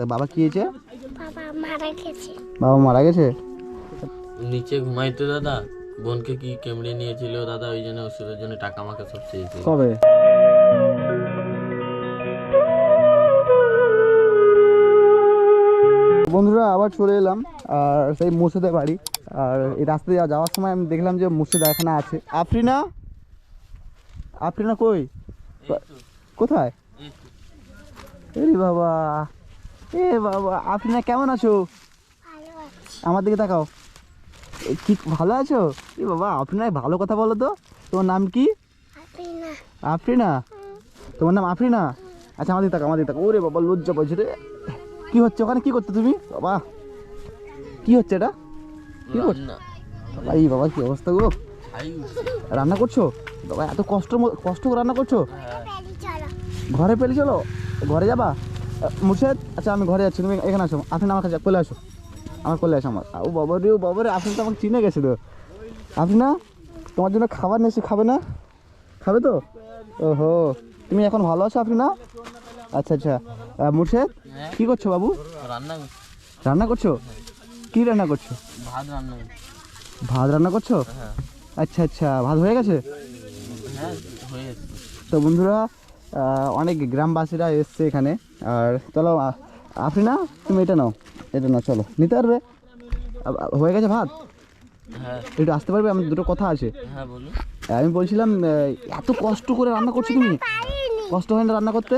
বাবা কি হয়েছে? বাবা মারা গেছে। বাবা মারা গেছে? নিচে ঘুমাইতো দাদা বোনকে কি কেমড়ে নিয়েছিল দাদা ওই জন্য ওষুধের জন্য টাকা আমাকে সব চেয়েছিল। কবে? বন্ধুরা আবার চলে এলাম আর সেই মুর্শিদের বাড়ি। আর এই রাস্তা দিয়ে যাওয়ার সময় আমি দেখলাম যে মুর্শিদা এখানে আছে। আফরিনা? আফরিনা কই? কোথায়? এরে বাবা। এ বাবা আফরিনা কেমন আছো? আমার দিকে তাকাও। এ, কি ভালো আছো? এ বাবা আফরিনা ভালো কথা বলো তো। তোমার নাম কি? আফরিনা। তোমার নাম আফরিনা? আচ্ছা আমাদের দিকে তাকাও আমার দিকে তাকাও। ওরে বাবা লজ্জা পাইছে রে। কি হচ্ছে? ওখানে কি করতে তুমি? বাবা কি হচ্ছে এটা? কি করছ বাবা, এই বাবা কি অবস্থা গো? রান্না করছ? বাবা এত কষ্ট কষ্ট করে রান্না করছ? ঘরে পেলে চলো? ঘরে যাবা? মুর্শেদ আচ্ছা আমি ঘরে যাচ্ছি তুমি এখানে আসো। আপনি আমার কাছে কোলে আসো। আমার কোলে আসো আমার। ও বাবা রে ও বাবা রে আপনি তো আমাকে চিনে গেছে তো। আপনি না? তোমার জন্য খাবার নিয়ে এসে খাবে না? খাবে তো? ওহো তুমি এখন ভালো আছো আপনি না? আচ্ছা আচ্ছা। মুর্শেদ হ্যাঁ। কি করছ বাবু? রান্না করছি। রান্না করছ? কি রান্না করছ? ভাত রান্না করছি। ভাত রান্না করছ? হ্যাঁ। আচ্ছা আচ্ছা। ভাত হয়ে গেছে? হ্যাঁ হয়ে গেছে। তো বন্ধুরা অনেক গ্রামবাসীরা এসছে এখানে। আর চলো আপনি না তুমি এটা নাও এটা নাও চলো। নিতে পারবে? হয়ে গেছে ভাত? হ্যাঁ। একটু আসতে পারবে? আমার দুটো কথা আছে। হ্যাঁ আমি বলছিলাম এত কষ্ট করে রান্না করছ তুমি? কষ্ট হয় না রান্না করতে?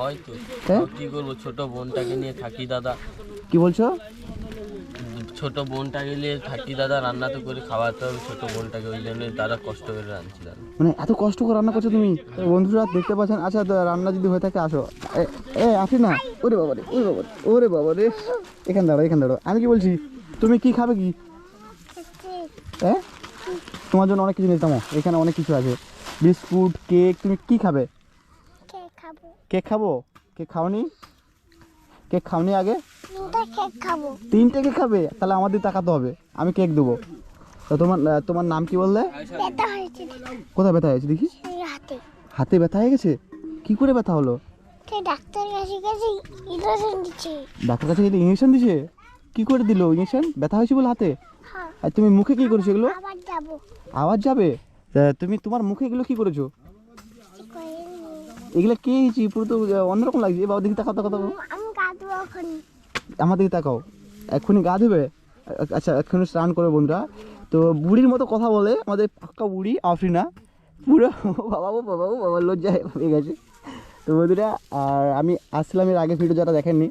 হয়তো হ্যাঁ? কি করব ছোট বোনটাকে নিয়ে থাকি দাদা। কি বলছো? ছোট বোনটাকে নিয়ে থাকি দাদা রান্না তো করে খাওয়াতে হবে ছোট বোনটাকে ওই জন্য দাদা কষ্ট করে রাঁধছি দাদা মানে এত কষ্ট করে রান্না করছ তুমি? বন্ধুরা দেখতে পাচ্ছেন? আচ্ছা রান্না যদি হয়ে থাকে আসো। এ- আসি না। ওরে বাবা রে ওরে বাবা রে, ওরে বাবা রে এখানে দাঁড়ো এখানে দাঁড়ো আমি কি বলছি? তুমি কি খাবে কি? হ্যাঁ তোমার জন্য অনেক কিছু নিতাম এখানে অনেক কিছু আছে। বিস্কুট কেক তুমি কি খাবে? কে খাব। কেক খাব? কেক খাওনি? কেক খাওনি আগে? তিনটা কেক খাবে? তাহলে আমাদের তাকাতে হবে। আমি কেক দেবো। তো তোমার তোমার নাম কি বললে? কোথায় ব্যথা হয়েছে দেখি হাতে। ব্যথা হয়ে গেছে? কি করে ব্যথা হলো? ডাক্তার কাছে গেছে ইলেকশন দিচ্ছে। ডাক্তার কাছে গেলে ইঞ্জেকশন দিছে? কি করে দিল ইঞ্জেকশন ব্যথা হয়েছে বলে হাতে? হ্যাঁ। আর তুমি মুখে কি করেছ এগুলো? আবার যাব। আওয়াজ যাবে? তুমি তোমার মুখে এগুলো কি করেছ? এগুলো কে হয়েছি পুরো তো অন্যরকম লাগছে। বাবা দেখি তাকাও তাকাও তাকাও। আমার দিকে তাকাও এক্ষুনি গা ধুবে আচ্ছা এক্ষুনি স্নান করে বন্ধুরা তো বুড়ির মতো কথা বলে আমাদের পাক্কা বুড়ি আফরিনা পুরো বাবা ও বাবা ও বাবা লজ্জা হয়ে গেছে তো বন্ধুরা আর আমি আসলাম এর আগে ভিডিও যারা দেখেননি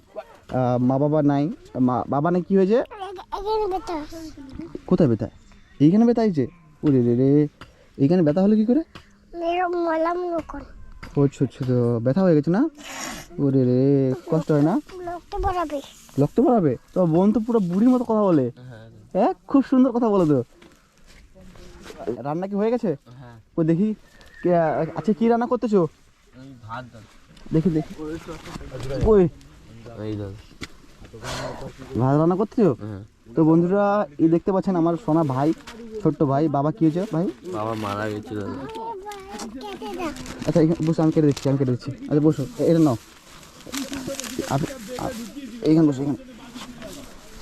মা বাবা নাই মা বাবা না কি হয়েছে কোথায় ব্যথা এইখানে ব্যথা হয়েছে ওরে রে রে এইখানে ব্যথা হলো কি করে মলাম ও ছোট ছোট ব্যথা হয়ে গেছে না ওরে রে কষ্ট হয় না? রক্ত পড়াবে? তো বোন তো পুরো বুড়ির মতো কথা বলে। হ্যাঁ খুব সুন্দর কথা বলো তো। রান্না কি হয়ে গেছে? হ্যাঁ। ও দেখি কে- আচ্ছা কি রান্না করতেছো? ভাত দেখি দেখি। ওই। ভাত রান্না করতেছো? হ্যাঁ। তো বন্ধুরা এই দেখতে পাচ্ছেন আমার সোনা ভাই ছোট্ট ভাই। বাবা কি হয়েছে ভাই? বাবা মারা গেছে দাদা কেটে দাও আচ্ছা বসো আমি কেটে দিচ্ছি আমি কেটে দিচ্ছি। আচ্ছা বসো এটা নাও। এইখানে বসো এখানে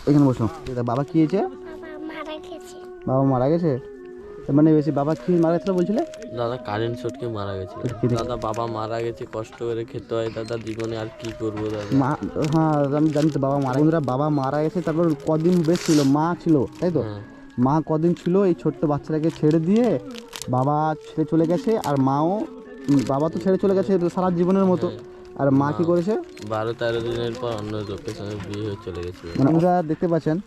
এখানে বসো। এটা বাবা কি হয়েছে? বাবা মারা গেছে? মানে বেশি বাবা কি মারা গেছিল বলছিলে? দাদা কারেন্ট শটকে মারা গেছে দাদা বাবা মারা গেছে কষ্ট করে খেতে হয়। দাদা জীবনে আর কি করব দাদা? মা হ্যাঁ আমি জানি তো বাবা মারা বন্ধুরা বাবা মারা গেছে তারপর কদিন বেশ ছিল মা ছিল তাই তো? হ্যাঁ। মা কদিন ছিল এই ছোট্ট বাচ্চাটাকে ছেড়ে দিয়ে বাবা ছেড়ে চলে গেছে আর মাও বাবা তো ছেড়ে চলে গেছে সারা জীবনের মতো। আর মা কি করেছে? বারো তেরো দিনের পর অন্য লোকের সঙ্গে বিয়ে হয়ে চলে গেছে মানে আপনারা দেখতে পাচ্ছেন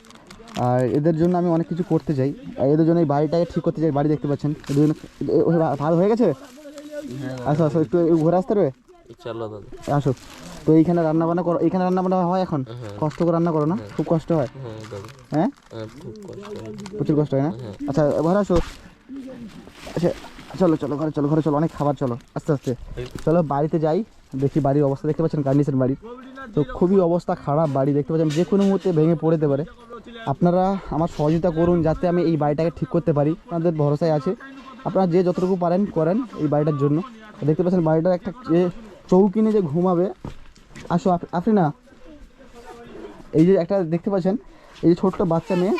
আর এদের জন্য আমি অনেক কিছু করতে চাই। আর এদের জন্য এই বাড়িটাকে ঠিক করতে চাই বাড়ি দেখতে পাচ্ছেন। এদের জন্য ভালো হয়ে গেছে? হ্যাঁ আসো আসো একটু ঘুরে আসতে পারবে চলো দাদা। আসো। তো এইখানে রান্না বান্না করো এইখানে রান্না বান্না হয় এখন? হ্যাঁ কষ্ট করে রান্না করো না? খুব কষ্ট হয়? হ্যাঁ হ্যাঁ? হ্যাঁ হয়। প্রচুর কষ্ট হয় না? হ্যাঁ। আচ্ছা ঘরে আসো। আচ্ছা চলো চলো ঘরে চলো ঘরে চলো অনেক খাবার চলো। আস্তে আস্তে। চলো বাড়িতে যাই। দেখি বাড়ির অবস্থা দেখতে পাচ্ছেন কন্ডিশন বাড়ি। তো খুবই অবস্থা খারাপ বাড়ি দেখতে পাচ্ছেন, যে কোনো মুহূর্তে ভেঙে পড়তে পারে। আপনারা আমার সহযোগিতা করুন যাতে আমি এই বাড়িটাকে ঠিক করতে পারি, আপনাদের ভরসায় আছে। আপনারা যে যতটুকু পারেন করেন এই বাড়িটার জন্য। দেখতে পাচ্ছেন বাড়িটার একটা যে চৌকি নিয়ে যে ঘুমাবে। আসো আপ- না এই যে একটা দেখতে পাচ্ছেন, এই যে ছোট্ট বাচ্চা মেয়ে।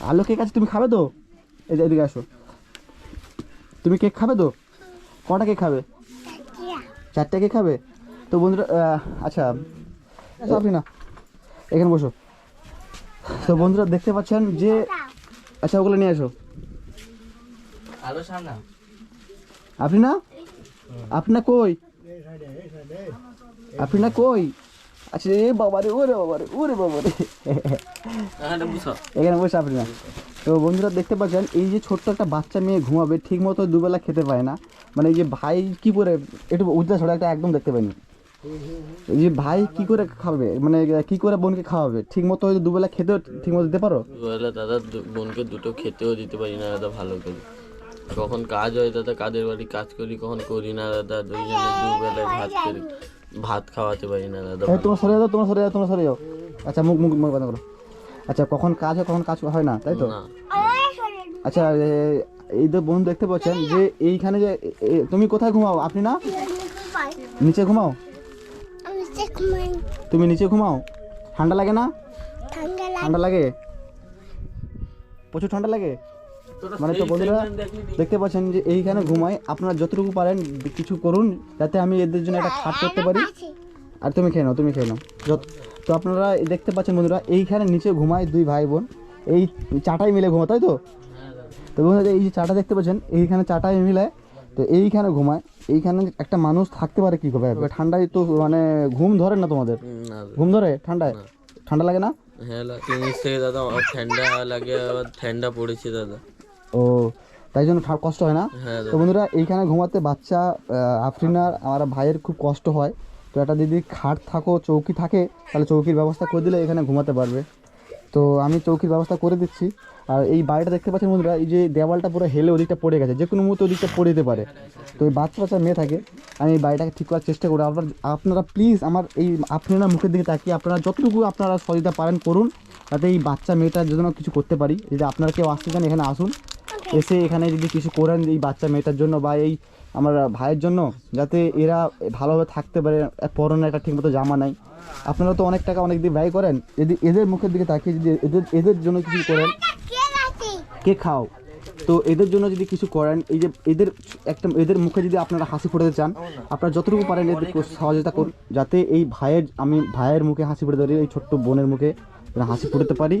আলো কেক আছে তুমি খাবে তো? এই যে এদিকে আসো। তুমি কেক খাবে তো? কটা কেক খাবে? চারটে কে খাবে? তো বন্ধুরা আচ্ছা আপনি না এখানে বসো। তো বন্ধুরা দেখতে পাচ্ছেন যে আচ্ছা ওগুলো নিয়ে এসো আলো আপনি না? আপনি না কই? আপনি না কই? আচ্ছা এ বাবারে ওরে বাবারে ওরে বাবারে। এখানে বসে আপনি না। তো বন্ধুরা দেখতে পাচ্ছেন এই যে ছোট্ট একটা বাচ্চা মেয়ে ঘুমাবে ঠিক মতো দুবেলা খেতে পায় না। মানে এই যে ভাই কি করে একটু উজ্জ্বল ছড়া একটা একদম দেখতে পাইনি। এই যে ভাই কি করে খাবে মানে কি করে বোনকে খাওয়াবে? ঠিক মতো হয়তো দুবেলা খেতে ঠিক মতো দিতে পারো? বলে দাদা বোনকে দুটো খেতেও দিতে পারি না দাদা ভালো করে। কখন কাজ হয় দাদা কাদের বাড়ি কাজ করি কখন করি না দাদা দুইজনে দুবেলায় ভাত করি ভাত খাওয়াতে পারি না দাদা তোমার সরে যাও তোমার সরে যাও তোমার সরে যাও। আচ্ছা মুখ মুখ মুখ বন্ধ করো। আচ্ছা কখন কাজ হয় কখন কাজ হয় না তাই তো? আচ্ছা এই তো বোন দেখতে পাচ্ছেন যে এইখানে যে তুমি কোথায় ঘুমাও? আপনি না? নিচে ঘুমাও? তুমি নিচে ঘুমাও? ঠান্ডা লাগে না? ঠান্ডা লাগে? প্রচুর ঠান্ডা লাগে? মানে তো বন্ধুরা দেখতে পাচ্ছেন যে এইখানে ঘুমাই আপনারা যতটুকু পারেন কিছু করুন যাতে আমি এদের জন্য একটা খাট করতে পারি। আর তুমি খেয়ে নাও তুমি খেয়ে নাও। যত তো আপনারা দেখতে পাচ্ছেন বন্ধুরা এইখানে নিচে ঘুমায় দুই ভাই বোন। এই চাটাই মিলে ঘুমা তাই তো? তো বন্ধুরা এই যে চাটা দেখতে পাচ্ছেন এইখানে চাটাই মিলে তো এইখানে ঘুমায়। এইখানে একটা মানুষ থাকতে পারে কি করে? ঠান্ডায় তো মানে ঘুম ধরে না তোমাদের? ঘুম ধরে ঠান্ডায়? ঠান্ডা লাগে না? হ্যাঁ থেকে দাদা ঠান্ডা লাগে আবার ঠান্ডা পড়েছে দাদা। ও তাই জন্য কষ্ট হয় না? হ্যাঁ তো বন্ধুরা এইখানে ঘুমাতে বাচ্চা আফরিনার আমার ভাইয়ের খুব কষ্ট হয়। তো একটা যদি খাট থাকো চৌকি থাকে তাহলে চৌকির ব্যবস্থা করে দিলে এখানে ঘুমাতে পারবে। তো আমি চৌকির ব্যবস্থা করে দিচ্ছি। আর এই বাড়িটা দেখতে পাচ্ছেন বন্ধুরা এই যে দেওয়ালটা পুরো হেলে ওদিকটা পড়ে গেছে যে কোনো মুহূর্তে ওদিকটা পড়ে যেতে পারে। তো এই বাচ্চা বাচ্চা মেয়ে থাকে আমি এই বাড়িটাকে ঠিক করার চেষ্টা করি আপনার আপনারা প্লিজ আমার এই আপনারা মুখের দিকে তাকিয়ে আপনারা যতটুকু আপনারা সহযোগিতা পারেন করুন যাতে এই বাচ্চা মেয়েটার জন্য কিছু করতে পারি। যদি আপনারা কেউ আসতে চান এখানে আসুন। এসে এখানে যদি কিছু করেন এই বাচ্চা মেয়েটার জন্য বা এই আমার ভাইয়ের জন্য যাতে এরা ভালোভাবে থাকতে পারে পরনে একটা ঠিকমতো জামা নাই। আপনারা তো অনেক টাকা অনেক দিন ব্যয় করেন, যদি এদের মুখের দিকে তাকিয়ে যদি এদের এদের জন্য কিছু করেন, কে খাও? তো এদের জন্য যদি কিছু করেন, এই যে এদের একটা, এদের মুখে যদি আপনারা হাসি ফোটাতে চান, আপনারা যতটুকু পারেন এদের সহযোগিতা করুন, যাতে এই ভাইয়ের, আমি ভাইয়ের মুখে হাসি ফুটে পারি, এই ছোট্ট বোনের মুখে হাসি ফুটাতে পারি।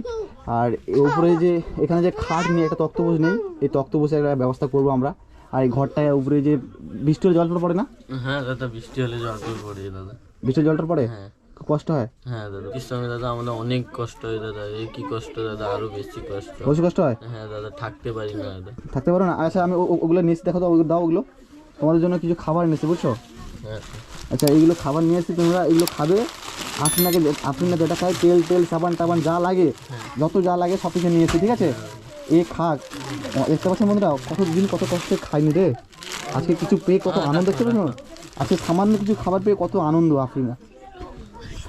আর উপরে যে, এখানে যে খাট নিয়ে একটা তক্তপোষ নেই, এই তক্তপোষের একটা ব্যবস্থা করব আমরা। আর এই ঘরটায় উপরে যে বৃষ্টির জল টল পড়ে না? হ্যাঁ দাদা বৃষ্টি হলে জল পড়ে দাদা। বৃষ্টির জল পড়ে? হ্যাঁ। কষ্ট হয়? হ্যাঁ দাদা বৃষ্টির সঙ্গে দাদা আমাদের অনেক কষ্ট হয় দাদা। এই কি কষ্ট দাদা আরও বেশি কষ্ট। বেশি কষ্ট হয়? হ্যাঁ দাদা থাকতে পারি না দাদা। থাকতে পারো না? আচ্ছা আমি ওগুলো নিয়েছি দেখো তো দাও ওগুলো। তোমাদের জন্য কিছু খাবার নিয়েছি বুঝছ? হ্যাঁ। আচ্ছা এইগুলো খাবার নিয়ে এসেছি তোমরা এগুলো খাবে। আপনাকে আপনারা যেটা খায় তেল তেল সাবান টাবান যা লাগে যত যা লাগে সব কিছু নিয়েছি ঠিক আছে? এ খাক। দেখতে পাচ্ছেন বন্ধুরা কতদিন কত কষ্টে খাইনি রে। আজকে কিছু পেয়ে কত আনন্দ দেখতে পাচ্ছ আজকে সামান্য কিছু খাবার পেয়ে কত আনন্দ আফরিনা।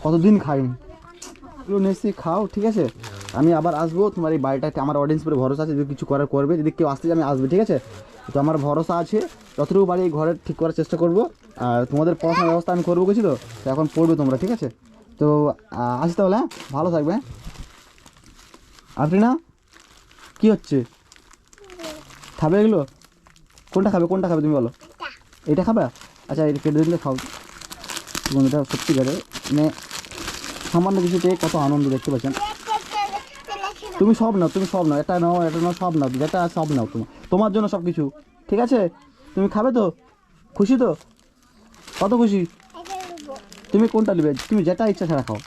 কতদিন খাইনি? এগুলো এসেছি খাও ঠিক আছে? আমি আবার আসব তোমার এই বাড়িটাতে আমার অডিয়েন্স পরে ভরসা আছে যদি কিছু করার করবে। যদি কেউ আসতে আমি আসবে ঠিক আছে? তো আমার ভরসা আছে যতটুকু বাড়ি এই ঘরে ঠিক করার চেষ্টা করব। আর তোমাদের পড়াশোনার ব্যবস্থা আমি করব কিছু তো এখন পড়বে তোমরা ঠিক আছে? তো আসি তাহলে হ্যাঁ? ভালো থাকবে হ্যাঁ? আপনি না কী হচ্ছে? খাবে এগুলো? কোনটা খাবে? কোনটা খাবে তুমি বলো। এটা খাবে? আচ্ছা এটা কেটে দিলে খাও। বন্ধুটা সত্যি করে। মানে সামান্য কিছু পেয়ে কত আনন্দ দেখতে পাচ্ছেন। তুমি সব নাও তুমি সব নাও। এটা নাও এটা নাও সব নাও। যেটা সব নাও তোমার। তোমার জন্য সব কিছু ঠিক আছে? তুমি খাবে তো? খুশি তো? কত খুশি? তুমি কোনটা নেবে? তুমি যেটা ইচ্ছা সেটা খাও।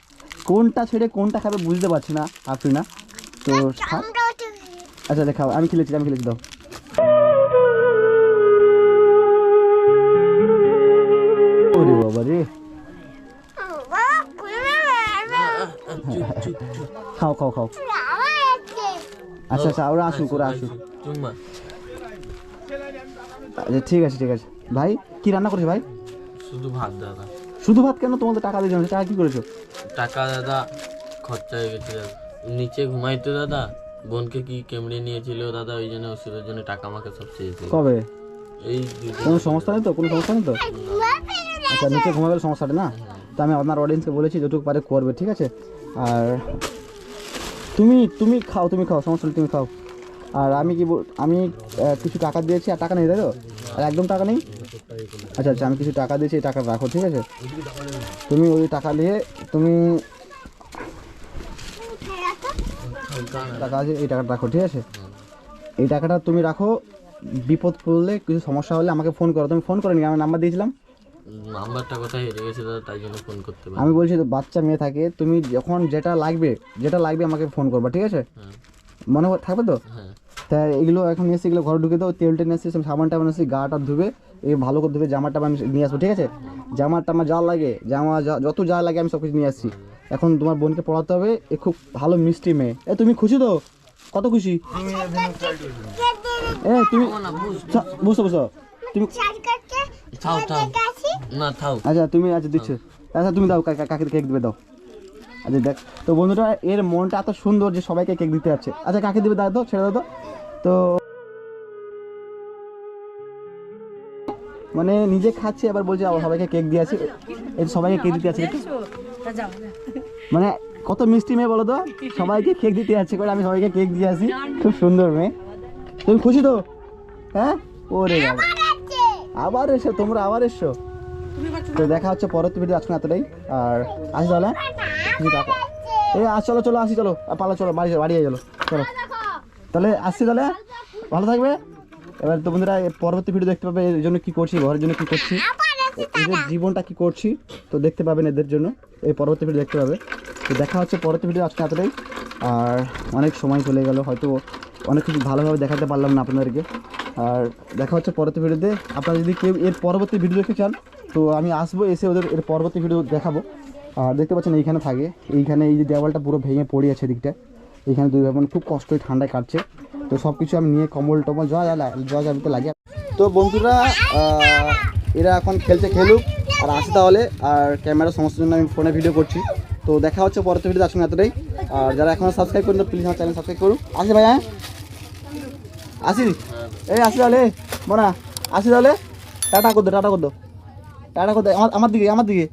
কোনটা ছেড়ে কোনটা খাবে বুঝতে পারছি না আপনি না তো খা- আচ্ছা আচ্ছা খাও আমি খেলেছি আমি খেলেছি দাও। ওরে বাবা রে। খাও খাও খাও। আচ্ছা আচ্ছা ওরা আসুক ওরা আসুক। আচ্ছা ঠিক আছে ঠিক আছে। ভাই কি রান্না করেছ ভাই? শুধু ভাত দাদা। শুধু ভাত কেন? তোমাদের টাকা দিয়ে টাকা কি করেছ? টাকা দাদা খরচা হয়ে গেছে দাদা। নিচে ঘুমাইতো দাদা। বোনকে কি কেমড়ে নিয়েছিল? দাদা ওই জন্য ওষুধের জন্য টাকা আমাকে সব চেয়েছিল। কবে? এই কোনো সমস্যা নেই তো? কোনো সমস্যা নেই তো? আচ্ছা নিচে ঘুমাবে সমস্যাটা না? তো তো আমি আপনার অডিয়েন্সকে বলেছি যতটুকু পারে করবে ঠিক আছে? আর তুমি তুমি খাও তুমি খাও সমস্যা নেই তুমি খাও। আর আমি কি আমি কিছু টাকা দিয়েছি আর টাকা নেই তাই তো? আর একদম টাকা নেই? আচ্ছা আচ্ছা আমি কিছু টাকা দিয়েছি টাকা রাখো ঠিক আছে? তুমি ওই টাকা নিয়ে তুমি টাকা আছে এই টাকাটা রাখো ঠিক আছে? এই টাকাটা তুমি রাখো বিপদ পড়লে কিছু সমস্যা হলে আমাকে ফোন করো। তুমি ফোন করো নি আমার নাম্বার দিয়েছিলাম। নাম্বারটা কোথায় হেরে গেছে দাদা? তাই জন্য ফোন করতে পারি আমি বলছি তো বাচ্চা মেয়ে থাকে তুমি যখন যেটা লাগবে যেটা লাগবে আমাকে ফোন করবা ঠিক আছে? হ্যাঁ। মনে হয়- থাকবে তো? হ্যাঁ। তা এগুলো এখন নিয়ে এসে এগুলো ঘরে ঢুকে দাও তেল টেল নিয়ে এসে সাবান টাবান এসে গাটা ধুবে এই ভালো করে ধুবে জামা টামা আমি নিয়ে আসব ঠিক আছে? জামা টামা যা লাগে জামা যত যা লাগে আমি সব কিছু নিয়ে আসছি। এখন তোমার বোনকে পড়াতে হবে এ খুব ভালো মিষ্টি মেয়ে। এ তুমি খুশি তো? কত খুশি? এ তুমি বুঝছ বুঝছ? তুমি আচ্ছা তুমি আচ্ছা দিচ্ছ। আচ্ছা তুমি দাও কাকে কেক দিবে দাও। আচ্ছা দেখ তো বন্ধুটা এর মনটা এত সুন্দর যে সবাইকে কেক দিতে যাচ্ছে। আচ্ছা কাকে দিবে দাও তো ছেড়ে দাও তো। তো মানে নিজে খাচ্ছে আবার বলছে আবার সবাইকে কেক দিয়ে আছে এই সবাইকে কেক দিতে আছে মানে কত মিষ্টি মেয়ে বলো তো? সবাইকে কেক দিতে যাচ্ছে করে আমি সবাইকে কেক দিয়ে আসি? খুব সুন্দর মেয়ে। তুমি খুশি তো? হ্যাঁ? ওরে বাবা। আবার এসো তোমরা আবার এসো। তো দেখা হচ্ছে পরের ভিডিও আজকে এতটাই। আর আসি তাহলে টাকা এই আস চলো চলো আসি চলো। পালা চলো বাড়ি বাড়ি চলো। চলো তাহলে আসছি তাহলে। ভালো থাকবে? এবার তো বন্ধুরা এর পরবর্তী ভিডিও দেখতে পাবে এর জন্য কি করছি ঘরের জন্য কি করছি এদের জীবনটা কি করছি তো দেখতে পাবেন এদের জন্য। এই পরবর্তী ভিডিও দেখতে পাবে। তো দেখা হচ্ছে পরবর্তী ভিডিও আজকে এতটাই আর অনেক সময় চলে গেল হয়তো অনেক কিছু ভালোভাবে দেখাতে পারলাম না আপনাদেরকে। আর দেখা হচ্ছে পরবর্তী ভিডিওতে আপনারা যদি কেউ এর পরবর্তী ভিডিও দেখতে চান তো আমি আসব এসে ওদের এর পরবর্তী ভিডিও দেখাবো। আর দেখতে পাচ্ছেন এইখানে থাকে। এইখানে এই যে দেওয়ালটা পুরো ভেঙে পড়ে আছে এদিকটা এইখানে দুই ভাই খুব কষ্টই ঠান্ডায় কাটছে। তো সব কিছু আমি নিয়ে কম্বল টম্বল, যা যা লা- যা লাগে। তো বন্ধুরা এরা এখন খেলতে খেলুক, আর আসি তাহলে, আর ক্যামেরা সমস্যার জন্য আমি ফোনে ভিডিও করছি। তো দেখা হচ্ছে পরবর্তী ভিডিও আসুন এতটাই। আর যারা এখনও সাবস্ক্রাইব করুন প্লিজ আমার চ্যানেল সাবস্ক্রাইব করুন। আসি ভাই হ্যাঁ? আসি? এই, আসি তাহলে, মোনা, আসি তাহলে। টাটা করতো টাটা করতো টাটা করতো আমার আমার দিকে আমার দিকে।